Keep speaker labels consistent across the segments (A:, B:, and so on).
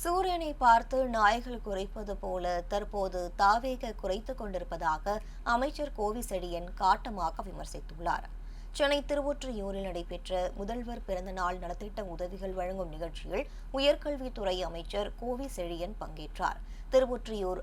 A: சூரியனை பார்த்து நாய்கள் குறைப்பது போல தற்போது தாவேக குறைத்து கொண்டிருப்பதாக அமைச்சர் கோவிசெழியன் காட்டமாக விமர்சித்துள்ளார். சென்னை திருவொற்றியூரில் நடைபெற்ற முதல்வர் பிறந்தநாள் நலத்திட்ட உதவிகள் வழங்கும் நிகழ்ச்சியில் உயர்கல்வித்துறை அமைச்சர் கோவி செழியன் பங்கேற்றார். திருவொற்றியூர்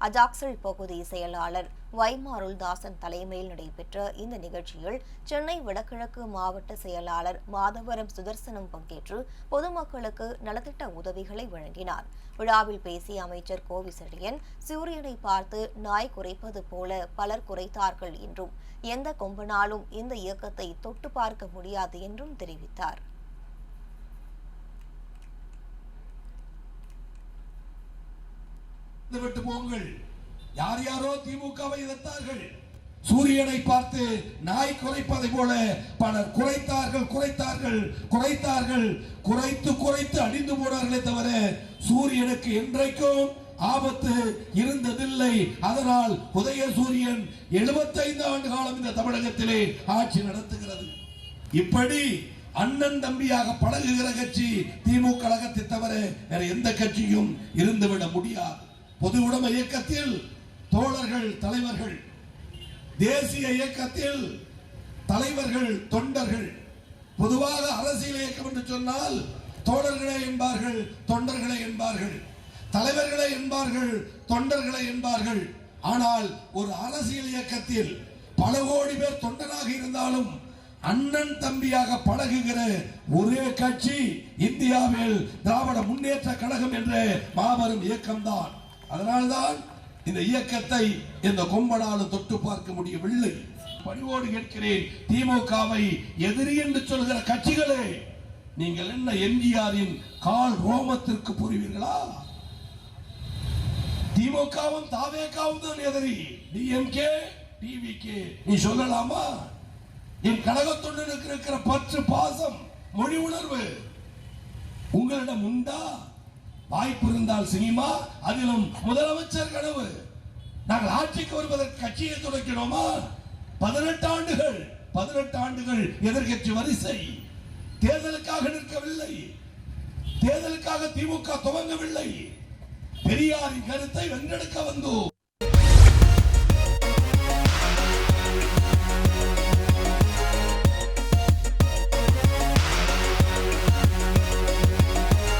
A: அஜாக்சல் பகுதி செயலாளர் வைமாருள்தாசன் தலைமையில் நடைபெற்ற இந்த நிகழ்ச்சியில் சென்னை வடகிழக்கு மாவட்ட செயலாளர் மாதவரம் சுதர்சனம் பங்கேற்று பொதுமக்களுக்கு நலத்திட்ட உதவிகளை வழங்கினார். விழாவில் பேசிய அமைச்சர் கோவிசெழியன் சூரியனை பார்த்து நாய் குறைப்பது போல பலர் குறைத்தார்கள் என்றும் எந்த கொம்பனாலும் இந்த இயக்கத்தை தொட்டு பார்க்க முடியாது என்றும் தெரிவித்தார்.
B: விட்டு போங்கள். யார் யாரோ திமுகவை எதிர்த்தார்கள். சூரியனை பார்த்து நாய் குறைப்பதை போல பலர் குறைத்தார்கள் குறைத்தார்கள் குறைத்தார்கள். குறைத்து குறைத்து அடிந்து போனார்களே தவிர சூரியனுக்கு என்றைக்கும் ஆபத்து இருந்ததில்லை. அதனால் உதய சூரியன் 75 ஆண்டு காலம் இந்த தமிழகத்திலே ஆட்சி நடத்துகிறது. இப்படி அண்ணன் தம்பியாக பழகுகிற கட்சி திமுக கழகத்தை தவிர வேற எந்த கட்சியும் இருந்துவிட முடியாது. பொது உடைமை இயக்கத்தில் தோழர்கள் தலைவர்கள் தேசிய இயக்கத்தில் தலைவர்கள் தொண்டர்கள் பொதுவாக அரசியல் இயக்கம் என்று சொன்னால் தோழர்களே என்பார்கள் தொண்டர்களே என்பார்கள் தலைவர்களே என்பார்கள் தொண்டர்களே என்பார்கள். ஆனால் ஒரு அரசியல் இயக்கத்தில் பல கோடி பேர் தொண்டனாக இருந்தாலும் அண்ணன் தம்பியாக பழகுகிற ஒரே கட்சி இந்தியாவில் திராவிட முன்னேற்ற கழகம் என்ற மாபெரும் இயக்கம்தான். அதனால்தான் இந்த இயக்கத்தை இந்த கொம்பனாலும் தொட்டு பார்க்க முடியவில்லை. பணிவோடு கேட்கிறேன் திமுகவை எதிரி என்று சொல்கிற கட்சிகளே நீங்கள் என்ன எம்ஜிஆரின் கால் ரோமத்திற்கு புரிவீர்களா? திமுகவும் தாவேகாவும் தான் எதிரி. டிஎம்கே டிவிகே நீ சொல்லலாமா? என் கழகத்துடன் இருக்கிற பற்று பாசம் மொழி உணர்வு உங்களிடம் உண்டா? வாய்ப்பு இருந்தால் சினிமா அதிலும் முதலமைச்சர் கனவு. நாங்கள் ஆட்சிக்கு வருவதற்கு கட்சியை துடைக்கிறோமா? பதினெட்டு ஆண்டுகள் பதினெட்டு ஆண்டுகள் எதிர்கட்சி வரிசை. தேர்தலுக்காக நிற்கவில்லை. தேர்தலுக்காக திமுக துவங்கவில்லை. பெரியாரின் கருத்தை வென்றெடுக்க வந்தோம்.